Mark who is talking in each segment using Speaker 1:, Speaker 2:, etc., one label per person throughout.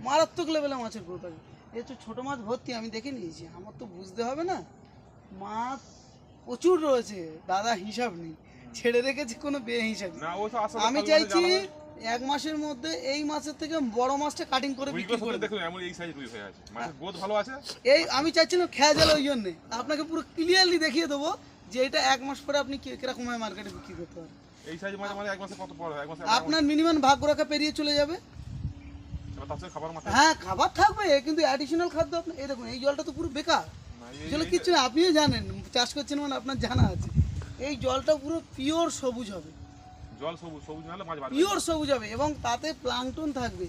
Speaker 1: মারাত্মক লেভেলে মাছের গ্রোথ আছে এই তো ছোটো মাছ ভর্তি আমি দেখে নিয়েছি। আমার তো বুঝতে হবে না মাছ প্রচুর রয়েছে দাদা হিসাব নেই। ছেড়ে রেখেছি কোনো বে হিসাব আমি চাইছি এক মাসের মধ্যে এই মাছের থেকে বড় মাছটা কাটিং করে বিক্রি করে
Speaker 2: দেখুন এমন এই সাইজ রুই হয়ে আছে। মাছের গ্রোথ ভালো আছে?
Speaker 1: এই আমি চাইছিলাম খেয়া গেল ওই জন্যে। আপনাকে পুরো ক্লিয়ারলি দেখিয়ে দেবো যে এটা এক মাস পরে আপনি কি- কীরকম মার্কেটে বিক্রি করতে পারেন।
Speaker 2: এই সাইজ মাছ মানে এক মাসে কত পড়ে এক মাসে
Speaker 1: আপনার মিনিমাম ভাগ্য রাখা পেরিয়ে চলে যাবে
Speaker 2: এবার তার সাথে খাবার মাথায়
Speaker 1: হ্যাঁ খাবার থাকবে কিন্তু অ্যাডিশনাল খাদ্য এই দেখুন এই জলটা তো পুরো বেকার। জলে কিচ্ছু না আপনিও জানেন চাষ করছেন মানে আপনার জানা আছে। এই জলটা পুরো পিওর সবুজ হবে।
Speaker 2: জল সবুজ সবুজ নাহলে মাছ বাড়বে
Speaker 1: পিওর সবুজ হবে এবং তাতে থাকবে।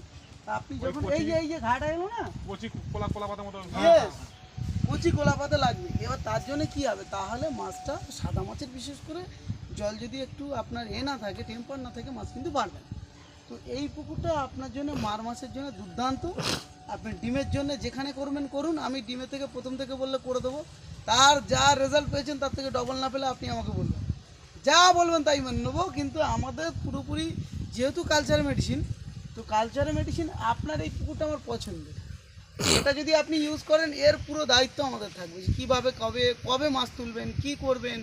Speaker 1: আপনি যখন এই যে এই যে ঘাটা এলো না?
Speaker 2: কচি কোলা কোলা পাতার মতো
Speaker 1: কচি পাতা লাগবে। এবার তার জন্য কি হবে? তাহলে মাছটা সাদা মাছের বিশেষ করে জল যদি একটু আপনার এ না থাকে টেম্পার না থাকে মাছ কিন্তু বাড়বে না। তো এই পুকুরটা আপনার জন্য মার মাসের জন্য দুর্দান্ত। আপনি ডিমের জন্য যেখানে করবেন, করুন। আমি ডিমের থেকে প্রথম থেকে বললে করে দেবো। তার যা রেজাল্ট পেয়েছেন, তার থেকে ডবল না পেলে আপনি আমাকে বলবেন। যা বলবেন তাই মেনে নেব, কিন্তু আমাদের পুরোপুরি যেহেতু কালচারাল মেডিসিন তো কালচারাল মেডিসিন আপনার এই পুকুরটা আমার পছন্দের। এটা যদি আপনি ইউজ করেন এর পুরো দায়িত্ব আমাদের থাকবে যে কীভাবে কবে কবে মাছ তুলবেন কি করবেন।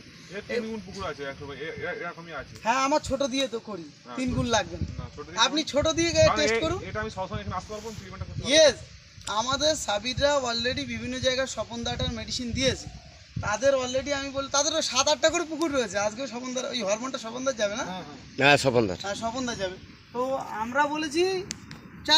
Speaker 1: হ্যাঁ আমার ছোট দিয়ে তো করি তিন গুণ লাগবে। আপনি ছোট দিয়ে টেস্ট করুন। ইয়েস আমাদের সাবিররা অলরেডি বিভিন্ন জায়গায় স্বপন দাটার মেডিসিন দিয়েছে। তাদের অলরেডি আমি বলি তাদেরও সাত আটটা করে পুকুর রয়েছে। আজকেও স্বপনদার ওই হরমোনটা স্বপনদার যাবে না?
Speaker 3: না স্বপনদার
Speaker 1: হ্যাঁ স্বপনদা যাবে। তো আমরা বলেছি